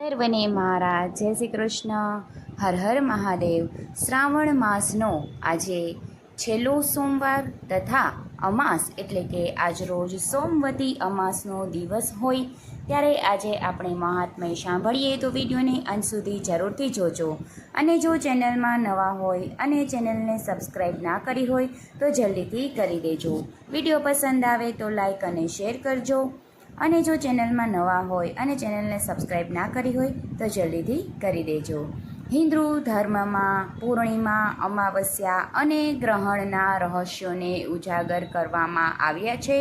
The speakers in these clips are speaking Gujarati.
સર્વને મારા જય શ્રી કૃષ્ણ. હર હર મહાદેવ. શ્રાવણ માસનો આજે છેલ્લો સોમવાર તથા અમાસ એટલે કે આજરોજ સોમવતી અમાસનો દિવસ હોય ત્યારે આજે આપણે મહાત્મય સાંભળીએ તો વિડીયોને અંત સુધી જરૂરથી જોજો. અને જો ચેનલમાં નવા હોય અને ચેનલને સબસ્ક્રાઈબ ના કરી હોય તો જલ્દીથી કરી દેજો. વીડિયો પસંદ આવે તો લાઈક અને શેર કરજો. અને જો ચેનલમાં નવા હોય અને ચેનલને સબસ્ક્રાઈબ ના કરી હોય, તો જલ્દીથી કરી દેજો. હિન્દુ ધર્મમાં પૂર્ણિમા, અમાવસ્યા અને ગ્રહણના રહસ્યોને ઉજાગર કરવામાં આવ્યા છે.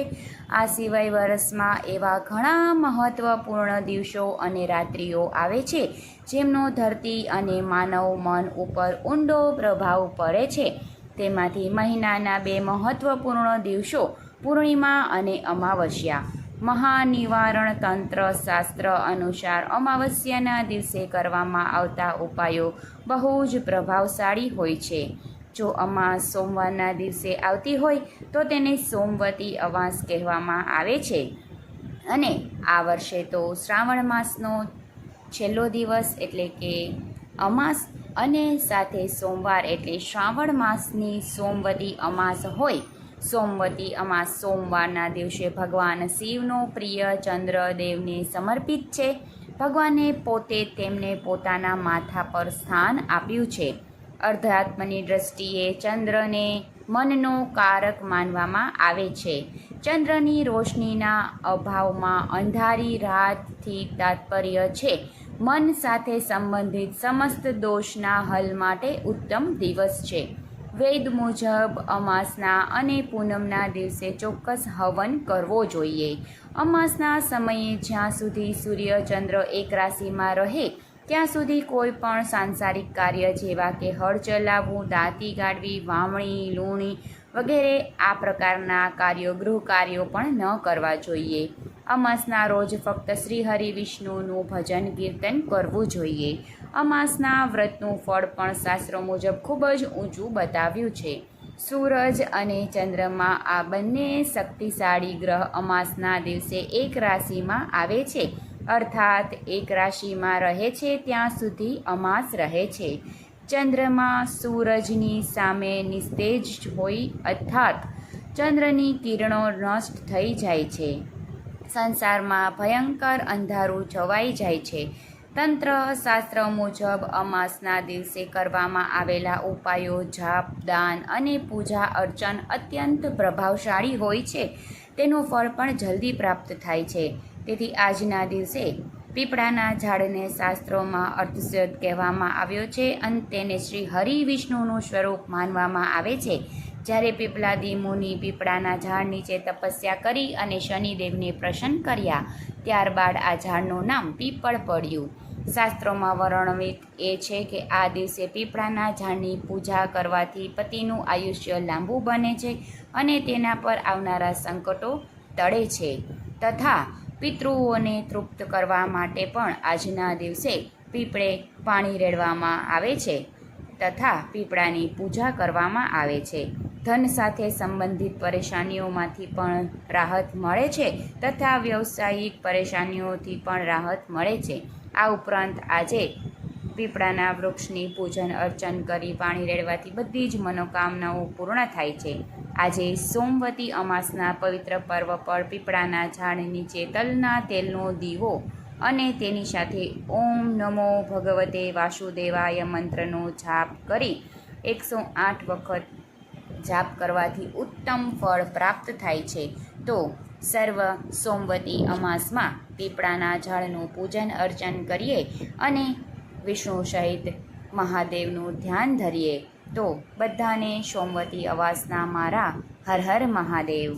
આ સિવાય વર્ષમાં એવા ઘણા મહત્ત્વપૂર્ણ દિવસો અને રાત્રિઓ આવે છે, જેમનો ધરતી અને માનવ મન ઉપર ઊંડો પ્રભાવ પડે છે. તેમાંથી મહિનાના બે મહત્ત્વપૂર્ણ દિવસો, પૂર્ણિમા અને અમાવસ્યા. મહાનિવારણ તંત્ર શાસ્ત્ર અનુસાર અમાવસ્યાના દિવસે કરવામાં આવતા ઉપાયો બહુ જ પ્રભાવશાળી હોય છે. જો અમાસ સોમવારના દિવસે આવતી હોય, તો તેને સોમવતી અમાસ કહેવામાં આવે છે. અને આ વર્ષે તો શ્રાવણ માસનો છેલ્લો દિવસ એટલે કે અમાસ અને સાથે સોમવાર એટલે શ્રાવણ માસની સોમવતી અમાસ હોય. સોમવતી અમાસ સોમવારના દિવસે ભગવાન શિવનો પ્રિય ચંદ્રદેવને સમર્પિત છે. ભગવાને પોતે તેમને પોતાના માથા પર સ્થાન આપ્યું છે. અર્ધાત્મની દ્રષ્ટિએ ચંદ્રને મનનો કારક માનવામાં આવે છે. ચંદ્રની રોશનીના અભાવમાં અંધારી રાતથી તાત્પર્ય છે. મન સાથે સંબંધિત સમસ્ત દોષના હલ માટે ઉત્તમ દિવસ છે. વેદ મુજબ અમાસના અને પૂનમના દિવસે ચોક્કસ હવન કરવો જોઈએ. અમાસના સમયે જ્યાં સુધી સૂર્ય ચંદ્ર એક રાશિમાં રહે, ત્યાં સુધી કોઈ પણ સાંસારિક કાર્ય જેવા કે હળ ચલાવવું, દાંતી ગાળવી, વાવણી, લૂણી વગેરે આ પ્રકારના કાર્યો ગૃહ કાર્યો પણ ન કરવા જોઈએ. અમાસના રોજ ફક્ત શ્રી હરિ વિષ્ણુનું ભજન કીર્તન કરવું જોઈએ. અમાસના વ્રતનું ફળ પણ શાસ્ત્રો મુજબ ખૂબ જ ઊંચું બતાવ્યું છે. સૂરજ અને ચંદ્રમા આ બંને શક્તિશાળી ગ્રહ અમાસના દિવસે એક રાશિમાં આવે છે. અર્થાત, એક રાશિમાં રહે છે ત્યાં સુધી અમાસ રહે છે. ચંદ્રમા સૂરજની સામે નિસ્તેજ હોય, અર્થાત ચંદ્રની કિરણો નષ્ટ થઈ જાય છે. સંસારમાં ભયંકર અંધારું છવાઈ જાય છે. તંત્ર, શાસ્ત્ર મુજબ અમાસના દિવસે કરવામાં આવેલા ઉપાયો, જાપ, દાન અને પૂજા અર્ચન અત્યંત પ્રભાવશાળી હોય છે. તેનું ફળ પણ જલ્દી પ્રાપ્ત થાય છે. તેથી આજના દિવસે પીપળાના ઝાડને શાસ્ત્રોમાં અર્થસિદ્ધ કહેવામાં આવ્યો છે અને તેને શ્રી હરિ વિષ્ણુનું સ્વરૂપ માનવામાં આવે છે. જ્યારે પીપલાદી મુનિ પીપળાના ઝાડ નીચે તપસ્યા કરી અને શનિદેવને પ્રસન્ન કર્યા, ત્યારબાદ આ ઝાડનું નામ પીપળ પડ્યું. શાસ્ત્રોમાં વર્ણવિત એ છે કે આ દિવસે પીપળાના ઝાડની પૂજા કરવાથી પતિનું આયુષ્ય લાંબુ બને છે અને તેના પર આવનારા સંકટો ટળે છે. તથા પિતૃઓને તૃપ્ત કરવા માટે પણ આજના દિવસે પીપળે પાણી રેડવામાં આવે છે તથા પીપળાની પૂજા કરવામાં આવે છે. ધન સાથે સંબંધિત પરેશાનીઓમાંથી પણ રાહત મળે છે તથા વ્યવસાયિક પરેશાનીઓથી પણ રાહત મળે છે. આ ઉપરાંત આજે પીપળાના વૃક્ષની પૂજન, અર્ચન કરી પાણી રેડવાથી બધી જ મનોકામનાઓ પૂર્ણ થાય છે. આજે સોમવતી અમાસના પવિત્ર પર્વ પર પીપળાના ઝાડ નીચે તલના તેલનો દીવો અને તેની સાથે ઓમ નમો ભગવતે વાસુદેવાય મંત્રનો જાપ કરી એકસો આઠ વખત જાપ કરવાથી ઉત્તમ ફળ પ્રાપ્ત થાય છે. તો સર્વ સોમવતી અમાસમાં પીપળાના ઝાડનું પૂજન અર્ચન કરીએ અને વિષ્ણુ સહિત મહાદેવનું ધ્યાન ધરીએ. તો બધાને સોમવતી અવાસના મારા હર હર મહાદેવ.